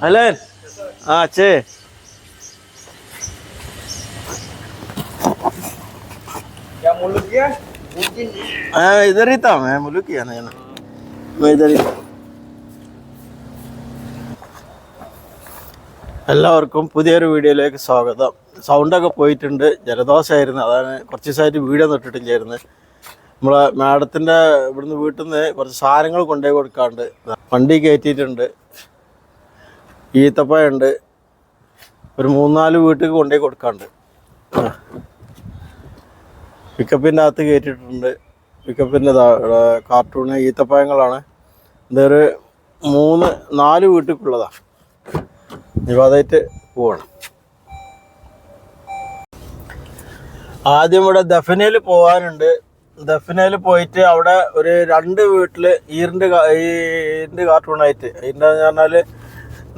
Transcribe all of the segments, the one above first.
Alan हाँ अच्छे क्या मुल्क किया हाँ इधर ही था मैं मुल्क किया ना ना मैं इधर ही था എല്ലാവർക്കും പുതിയൊരു വീഡിയോയിലേക്ക് സ്വാഗതം സൗണ്ടൊക്കെ പോയിട്ടുണ്ട് ജലദോഷമായിരുന്നു അതാണ് കുറച്ച് ദിവസമായിട്ട് വീഡിയോ തൊട്ടിട്ടില്ലായിരുന്നു നമ്മളെ മാഡത്തിൻ്റെ ഇവിടുന്ന് വീട്ടിൽ നിന്ന് കുറച്ച് സാധനങ്ങൾ കൊണ്ടുപോയി കൊടുക്കാണ്ട് വണ്ടി കയറ്റിയിട്ടുണ്ട് ഈത്തപ്പഴുണ്ട് ഒരു മൂന്നാൽ വീട്ടിൽ കൊണ്ടുപോയി കൊടുക്കാണ്ട്. പിക്കപ്പിന്റെ അകത്ത് കയറ്റിയിട്ടുണ്ട് പിക്കപ്പിന്റെ കാർട്ടൂണ് ഈത്തപ്പഴങ്ങളാണ്. ഇതൊരു മൂന്ന് നാല് വീട്ടിലേക്കുള്ളതാണ് നിവാദായിട്ട് പോവാണ്. ആദ്യം ഇവിടെ ദഫനയിൽ പോകാനുണ്ട് ദഫനയിൽ പോയിട്ട് അവിടെ ഒരു രണ്ട് വീട്ടിൽ ഈറിന്റെ ഈറിന്റെ കാർട്ടൂണായിട്ട് ഈറിന്റെ പറഞ്ഞാൽ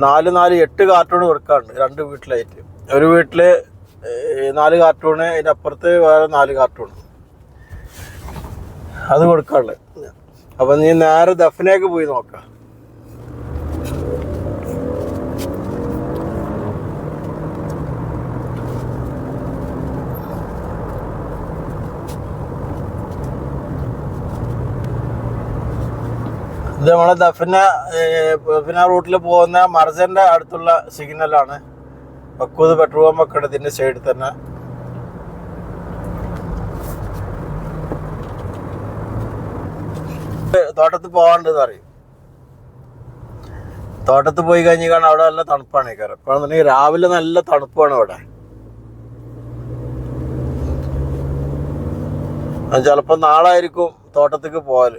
നാല് നാല് എട്ട് കാർട്ടൂൺ കൊടുക്കാറുണ്ട് രണ്ട് വീട്ടിലായിട്ട്. ഒരു വീട്ടിൽ നാല് കാർട്ടൂണ് അതിന്റെ അപ്പുറത്ത് വേറെ നാല് കാർട്ടൂൺ അത് കൊടുക്കാറുള്ളത് അപ്പം നീ നേരെ ദഫനേക്ക് പോയി നോക്കാം. ഇത് നമ്മളെ ദഫന ദഫന റൂട്ടിൽ പോകുന്ന മർജന്റെ അടുത്തുള്ള സിഗ്നലാണ്. ബക്കൂത് പെട്രോൾ പമ്പ് ഒക്കെ ഇതിന്റെ സൈഡിൽ തന്നെ. തോട്ടത്തിൽ പോകാണ്ടെന്ന് അറിയും തോട്ടത്തിൽ പോയി കഴിഞ്ഞ് കാണാൻ അവിടെ നല്ല തണുപ്പാണ് കയറി ഇപ്പോഴെന്നുണ്ടെങ്കിൽ രാവിലെ നല്ല തണുപ്പാണ് ഇവിടെ ചിലപ്പോൾ നാളായിരിക്കും തോട്ടത്തേക്ക് പോകൽ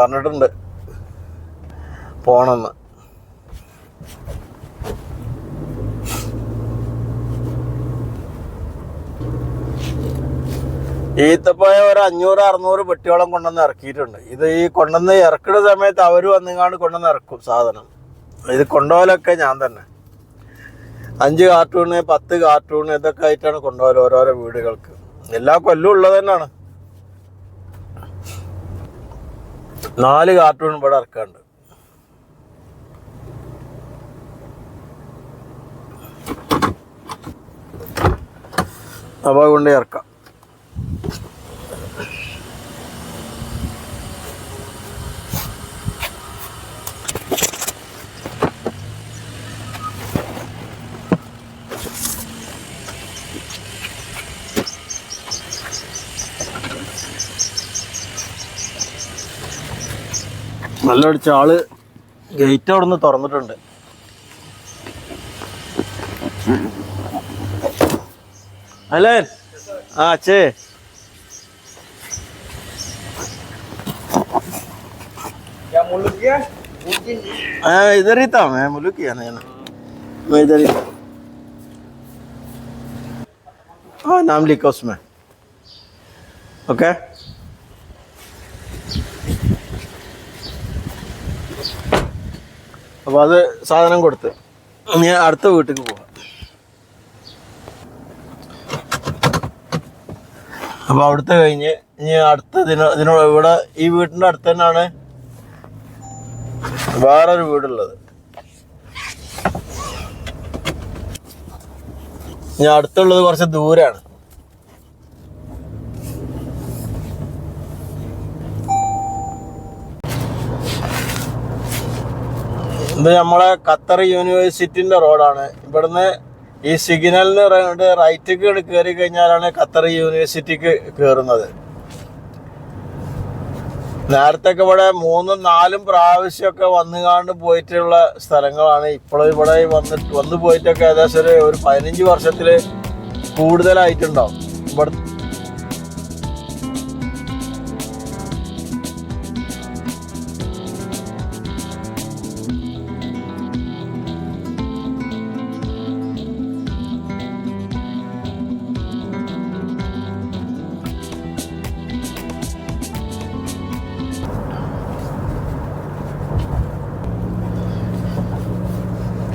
പറഞ്ഞിട്ടുണ്ട്. പോണെന്ന്. ഈത്തപ്പോയ ഒരു അഞ്ഞൂറ് അറുന്നൂറ് പെട്ടിയോളം കൊണ്ടുവന്ന് ഇറക്കിയിട്ടുണ്ട്. ഇത് ഈ കൊണ്ടുവന്ന് ഇറക്കുന്ന സമയത്ത് അവർ വന്നിങ്ങാണ്ട് കൊണ്ടുവന്ന് ഇറക്കും സാധനം. ഇത് കൊണ്ടുപോകലൊക്കെ ഞാൻ തന്നെ. അഞ്ച് കാർട്ടൂണ് പത്ത് കാർട്ടൂണ് ഇതൊക്കെ ആയിട്ടാണ് കൊണ്ടുപോകൽ ഓരോരോ വീടുകൾക്ക്. എല്ലാ കൊല്ലം ഉള്ളത് തന്നെയാണ്. നാല് കാർട്ടൂൺ ഇവിടെ ഇറക്കാണ്ട് അപ്പോൾ കൊണ്ട് ഇറക്കാം. നല്ല അടിച്ച ആൾ ഗേറ്റ് അവിടെ നിന്ന് തുറന്നിട്ടുണ്ട്. അഹ്ലൻ ആ അച്ഛേ ആ ഇതറി താ മേ മുലുക്കിയാ ഞാൻ. ഇതറി ആ നാം ലിഖോ ഉസ്മേ ഓക്കെ? അപ്പോൾ അത് സാധനം കൊടുത്ത്. ഞാൻ അടുത്ത വീട്ടിലേക്ക് പോവാം. അപ്പോൾ അവിടുത്തെ കഴിഞ്ഞ് ഇനി അടുത്ത ഇതിനോ ഇതിനോട് ഇവിടെ ഈ വീട്ടിന്റെ അടുത്ത് തന്നെയാണ് വേറൊരു വീടുള്ളത്. ഇനി അടുത്തുള്ളത് കുറച്ച് ദൂരാണ് ഇത് നമ്മളെ ഖത്തർ യൂണിവേഴ്സിറ്റിന്റെ റോഡാണ്. ഇവിടുന്ന് ഈ സിഗ്നലിന് റൈറ്റിക്ക് കയറി കഴിഞ്ഞാലാണ് ഖത്തർ യൂണിവേഴ്സിറ്റിക്ക് കയറുന്നത് നേരത്തെ ഒക്കെ ഇവിടെ മൂന്നും നാലും പ്രാവശ്യമൊക്കെ വന്നുകാണ്ട് പോയിട്ടുള്ള സ്ഥലങ്ങളാണ്. ഇപ്പോഴും ഇവിടെ വന്നിട്ട് വന്നു പോയിട്ടൊക്കെ ഏകദേശം ഒരു ഒരു പതിനഞ്ച് വർഷത്തിൽ കൂടുതലായിട്ടുണ്ടാവും. ഇവിടെ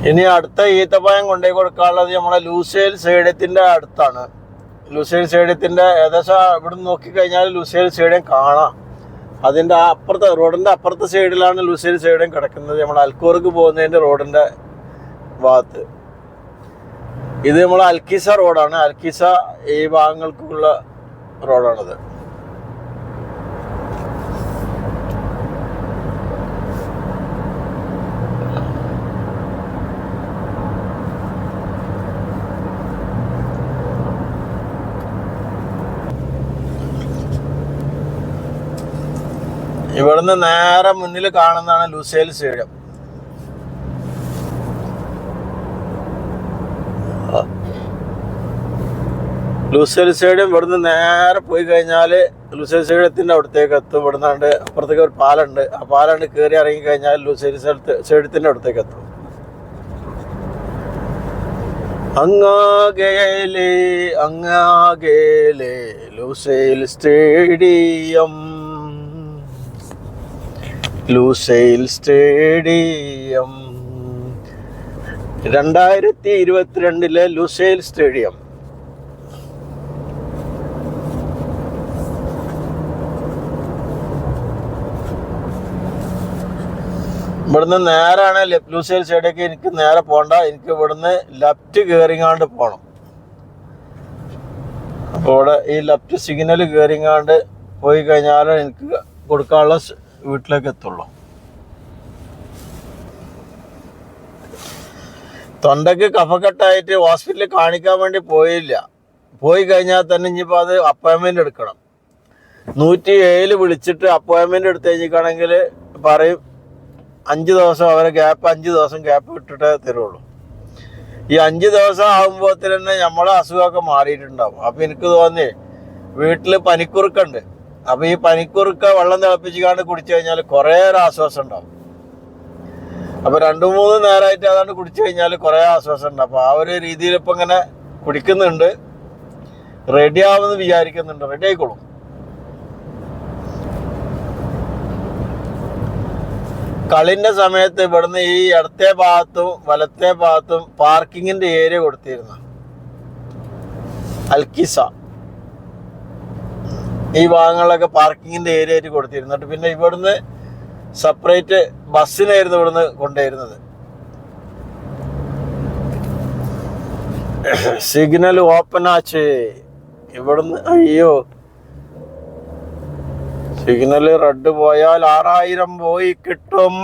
ഇനി അടുത്ത ഈത്തപ്പഴം കൊണ്ടുപോയി കൊടുക്കാനുള്ളത് നമ്മളെ ലൂസേൽ സ്റ്റേഡിയത്തിന്റെ അടുത്താണ്. ലൂസേൽ സ്റ്റേഡിയത്തിന്റെ ഏകദേശം ഇവിടെ നോക്കിക്കഴിഞ്ഞാൽ ലൂസേൽ സ്റ്റേഡിയം കാണാം. അതിന്റെ അപ്പുറത്തെ റോഡിന്റെ അപ്പുറത്തെ സൈഡിലാണ് ലൂസേൽ സ്റ്റേഡിയം കിടക്കുന്നത്. നമ്മൾ അൽക്കൂർക്ക് പോകുന്നതിന്റെ റോഡിന്റെ ഭാഗത്ത്. ഇത് നമ്മൾ അൽക്കീസ റോഡാണ്. അൽക്കീസ ഈ ഭാഗങ്ങൾക്കുള്ള റോഡാണിത്. ഇവിടുന്ന് നേരെ മുന്നിൽ കാണുന്നതാണ് ലുസേൽ സ്റ്റേഡിയം. ലുസേൽ സ്റ്റേഡിയം ഇവിടുന്ന് നേരെ പോയി കഴിഞ്ഞാൽ ലുസേൽ സ്റ്റേഡിയത്തിന്റെ അവിടത്തേക്ക് എത്തും. ഇവിടുന്നാണ്ട് അപ്പുറത്തേക്ക് ഒരു പാലുണ്ട്. ആ പാലാണ്ട് കയറി ഇറങ്ങി കഴിഞ്ഞാൽ ലുസേൽ സ്റ്റേഡിയത്തിന്റെ അടുത്തേക്ക് എത്തും. അങ്ങാകേലേ അങ്ങാകേലേ ലുസേൽ സ്റ്റേഡിയം. Lusail stadium. രണ്ടായിരത്തി ഇരുപത്തിരണ്ടിലെ ലുസൈൽ സ്റ്റേഡിയം. ഇവിടുന്ന് നേരാണ് ലെ- ലൂസൈൽ സ്റ്റേഡിയൊക്കെ എനിക്ക് നേരെ പോണ്ട. എനിക്ക് ഇവിടുന്ന് ലെഫ്റ്റ് കയറിങ്ങാണ്ട് പോകണം അപ്പോൾ ഇവിടെ ഈ ലെഫ്റ്റ് സിഗ്നൽ കയറിങ്ങാണ്ട് പോയി കഴിഞ്ഞാൽ എനിക്ക് കൊടുക്കാനുള്ള വീട്ടിലേക്ക് എത്തുള്ളൂ തൊണ്ടക്ക് കഫക്കെട്ടായിട്ട് ഹോസ്പിറ്റലിൽ കാണിക്കാൻ വേണ്ടി പോയില്ല. പോയി കഴിഞ്ഞാൽ തന്നെ ഇനിയിപ്പോൾ അത് അപ്പോയിൻമെന്റ് എടുക്കണം. നൂറ്റി ഏഴിൽ വിളിച്ചിട്ട് അപ്പോയിൻമെന്റ് എടുത്ത് കഴിഞ്ഞിട്ടാണെങ്കിൽ പറയും അഞ്ച് ദിവസം അവരെ ഗ്യാപ്പ് അഞ്ച് ദിവസം ഗ്യാപ്പ് വിട്ടിട്ടേ തരുള്ളൂ. ഈ അഞ്ച് ദിവസം ആകുമ്പോൾ തന്നെ നമ്മളെ അസുഖമൊക്കെ മാറിയിട്ടുണ്ടാവും. അപ്പം എനിക്ക് തോന്നി വീട്ടിൽ പനിക്കുറുക്കുണ്ട്. അപ്പം ഈ പനിക്കുറുക്ക വെള്ളം തിളപ്പിച്ചിക്കാണ്ട് കുടിച്ചു കഴിഞ്ഞാൽ കുറേ ആശ്വാസം ഉണ്ടാവും. അപ്പൊ രണ്ടു മൂന്ന് നേരമായിട്ട് അതാണ്ട് കുടിച്ചു കഴിഞ്ഞാൽ കുറേ ആശ്വാസം ഉണ്ട്. അപ്പൊ ആ ഒരു രീതിയിൽ ഇപ്പൊ ഇങ്ങനെ കുടിക്കുന്നുണ്ട്. റെഡി ആവുമെന്ന് വിചാരിക്കുന്നുണ്ട്. റെഡി ആയിക്കോളും. കളിന്റെ സമയത്ത് ഇവിടുന്ന് ഈ ഇടത്തെ ഭാഗത്തും വലത്തെ ഭാഗത്തും പാർക്കിങ്ങിന്റെ ഏരിയ കൊടുത്തിരുന്നു. അൽക്കിസ ഈ ഭാഗങ്ങളിലൊക്കെ പാർക്കിങ്ങിന്റെ ഏരിയ ആയിട്ട് കൊടുത്തിരുന്നിട്ട് പിന്നെ ഇവിടുന്ന് സെപ്പറേറ്റ് ബസ്സിനായിരുന്നു ഇവിടുന്ന് കൊണ്ടുവരുന്നത്. സിഗ്നൽ ഓപ്പൺ ആച്ച്. ഇവിടുന്ന് അയ്യോ. സിഗ്നൽ റെഡ് പോയാൽ ആറായിരം പോയി കിട്ടും.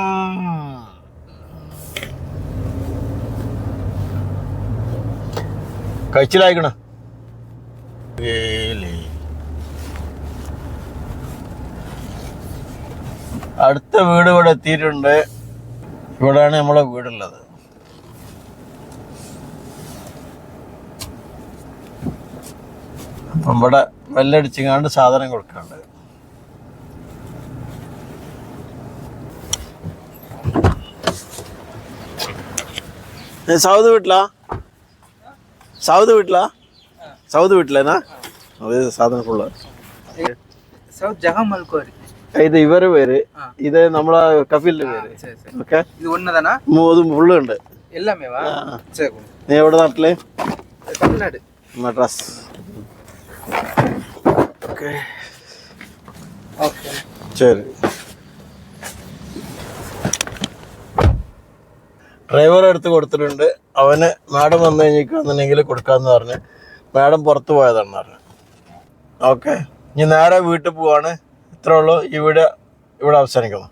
കഴിച്ചിലായിക്കണ അടുത്ത വീട് ഇവിടെ എത്തിയിട്ടുണ്ട്. ഇവിടെയാണ് നമ്മളെ വീടുള്ളത്. അപ്പം ഇവിടെ വെല്ലടിച്ചിങ്ങാണ്ട് സാധനം കൊടുക്കാണ്ട്. സൗദ് വീട്ടിലാ? സൗദ് വീട്ടിലാ? സൗദ് വീട്ടിലേനാ അത് സാധനം ഫുള്ള്. സൗത്ത് ജഹാ മൽക്കോരി. ഇത് ഇവരെ പേര് ഇത് നമ്മളെ കഫീലിന്റെ പേര് சரி சரி ഓക്കെ இது ஒண்ணுதானா മൂന്നും ഫുള്ള് ഉണ്ട് எல்லாமேவா ஆ. சரி നീ എവിടെ നാട്ടില് தமிழ்நாடு മദ്രാസ് ഓക്കെ ஓகே ശരി ഡ്രൈവർ എടുത്ത് കൊടുത്തിട്ടുണ്ട് അവന് മാഡം വന്നു കഴിഞ്ഞിരിക്കുകയാണെന്നുണ്ടെങ്കിൽ കൊടുക്കാമെന്ന് പറഞ്ഞ് മാഡം പുറത്ത് പോയതാണെന്ന് പറഞ്ഞു ഓക്കെ ഇനി നേരെ വീട്ടിൽ പോവാണ് ഇത്രേ ഇവിടെ ഇവിടെ അവസാനിക്കുന്നു.